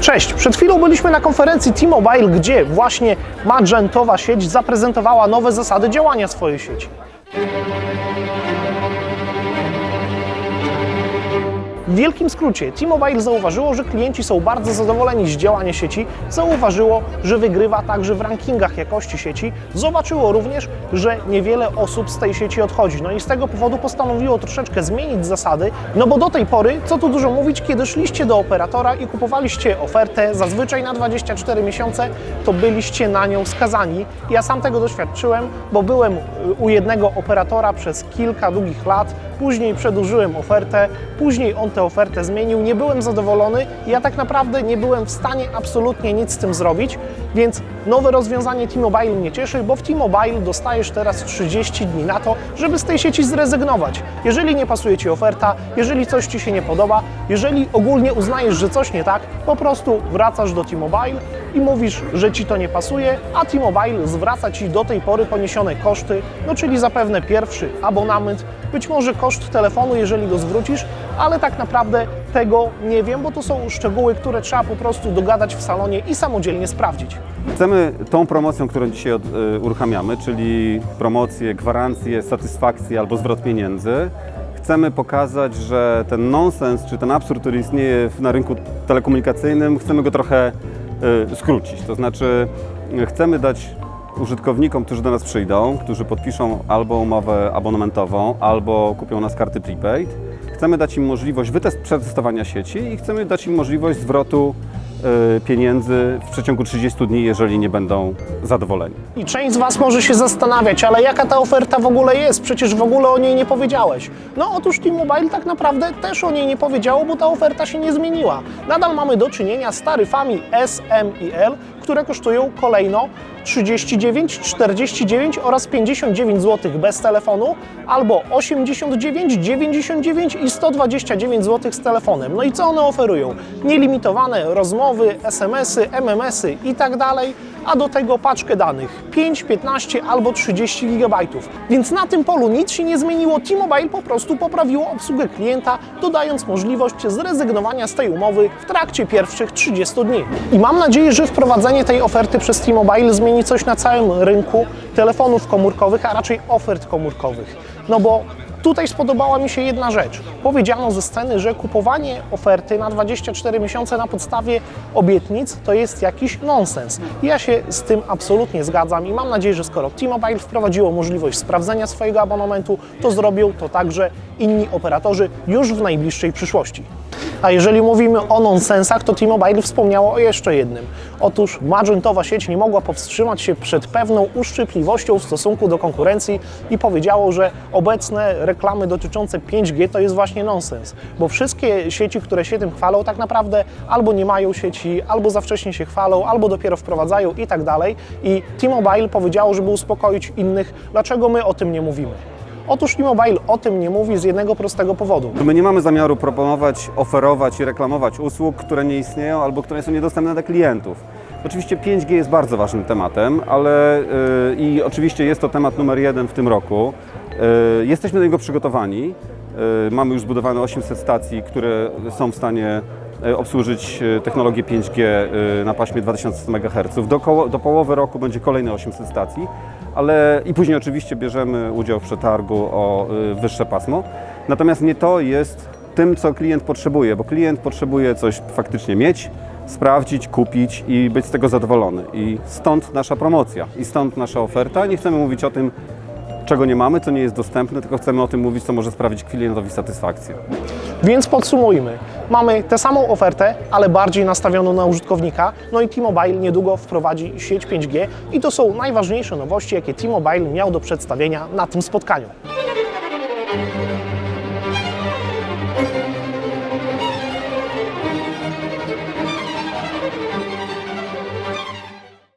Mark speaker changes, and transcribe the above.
Speaker 1: Cześć, przed chwilą byliśmy na konferencji T-Mobile, gdzie właśnie Magentowa sieć zaprezentowała nowe zasady działania swojej sieci. W wielkim skrócie, T-Mobile zauważyło, że klienci są bardzo zadowoleni z działania sieci, zauważyło, że wygrywa także w rankingach jakości sieci, zobaczyło również, że niewiele osób z tej sieci odchodzi. No i z tego powodu postanowiło troszeczkę zmienić zasady, no bo do tej pory, co tu dużo mówić, kiedy szliście do operatora i kupowaliście ofertę, zazwyczaj na 24 miesiące, to byliście na nią skazani. Ja sam tego doświadczyłem, bo byłem u jednego operatora przez kilka długich lat, później przedłużyłem ofertę, później on tę ofertę zmienił, nie byłem zadowolony ja tak naprawdę nie byłem w stanie absolutnie nic z tym zrobić, więc nowe rozwiązanie T-Mobile mnie cieszy, bo w T-Mobile dostajesz teraz 30 dni na to, żeby z tej sieci zrezygnować. Jeżeli nie pasuje Ci oferta, jeżeli coś Ci się nie podoba, jeżeli ogólnie uznajesz, że coś nie tak, po prostu wracasz do T-Mobile i mówisz, że Ci to nie pasuje, a T-Mobile zwraca Ci do tej pory poniesione koszty, no czyli zapewne pierwszy abonament, być może koszt telefonu, jeżeli go zwrócisz, ale tak naprawdę tego nie wiem, bo to są szczegóły, które trzeba po prostu dogadać w salonie i samodzielnie sprawdzić.
Speaker 2: Chcemy tą promocją, którą dzisiaj od, y, uruchamiamy, czyli promocję, gwarancję, satysfakcję albo zwrot pieniędzy, chcemy pokazać, że ten nonsens czy ten absurd, który istnieje na rynku telekomunikacyjnym, chcemy go trochę y, skrócić. To znaczy, y, chcemy dać użytkownikom, którzy do nas przyjdą, którzy podpiszą albo umowę abonamentową, albo kupią nas karty prepaid, chcemy dać im możliwość wytest, przetestowania sieci i chcemy dać im możliwość zwrotu y, pieniędzy w przeciągu 30 dni, jeżeli nie będą zadowoleni.
Speaker 1: I część z Was może się zastanawiać, ale jaka ta oferta w ogóle jest? Przecież w ogóle o niej nie powiedziałeś. No otóż T-Mobile tak naprawdę też o niej nie powiedziało, bo ta oferta się nie zmieniła. Nadal mamy do czynienia z taryfami S, M i L, które kosztują kolejno 39, 49 oraz 59 zł bez telefonu, albo 89, 99 i 129 zł z telefonem. No i co one oferują? Nielimitowane rozmowy, SMS-y, MMS-y i tak a do tego paczkę danych 5, 15 albo 30 GB. Więc na tym polu nic się nie zmieniło. T-Mobile po prostu poprawiło obsługę klienta, dodając możliwość zrezygnowania z tej umowy w trakcie pierwszych 30 dni. I mam nadzieję, że wprowadzenie tej oferty przez T-Mobile zmieni coś na całym rynku telefonów komórkowych, a raczej ofert komórkowych. No bo Tutaj spodobała mi się jedna rzecz. Powiedziano ze sceny, że kupowanie oferty na 24 miesiące na podstawie obietnic to jest jakiś nonsens. Ja się z tym absolutnie zgadzam i mam nadzieję, że skoro T-Mobile wprowadziło możliwość sprawdzenia swojego abonamentu, to zrobią to także inni operatorzy już w najbliższej przyszłości. A jeżeli mówimy o nonsensach, to T-Mobile wspomniało o jeszcze jednym. Otóż Magentowa sieć nie mogła powstrzymać się przed pewną uszczypliwością w stosunku do konkurencji i powiedziało, że obecne reklamy dotyczące 5G to jest właśnie nonsens, bo wszystkie sieci, które się tym chwalą, tak naprawdę albo nie mają sieci, albo za wcześnie się chwalą, albo dopiero wprowadzają i tak dalej. I T-Mobile powiedziało, żeby uspokoić innych, dlaczego my o tym nie mówimy. Otóż T-Mobile o tym nie mówi z jednego prostego powodu.
Speaker 2: My nie mamy zamiaru proponować, oferować i reklamować usług, które nie istnieją albo które są niedostępne dla klientów. Oczywiście 5G jest bardzo ważnym tematem, ale yy, i oczywiście jest to temat numer jeden w tym roku. Yy, jesteśmy do niego przygotowani. Yy, mamy już zbudowane 800 stacji, które są w stanie yy, obsłużyć yy, technologię 5G yy, na paśmie 2100 MHz. Do, koło, do połowy roku będzie kolejne 800 stacji, ale i później oczywiście bierzemy udział w przetargu o yy, wyższe pasmo. Natomiast nie to jest tym, co klient potrzebuje, bo klient potrzebuje coś faktycznie mieć, sprawdzić, kupić i być z tego zadowolony. I stąd nasza promocja i stąd nasza oferta. Nie chcemy mówić o tym, czego nie mamy, co nie jest dostępne, tylko chcemy o tym mówić, co może sprawić klientowi satysfakcję.
Speaker 1: Więc podsumujmy. Mamy tę samą ofertę, ale bardziej nastawioną na użytkownika. No i T-Mobile niedługo wprowadzi sieć 5G i to są najważniejsze nowości, jakie T-Mobile miał do przedstawienia na tym spotkaniu.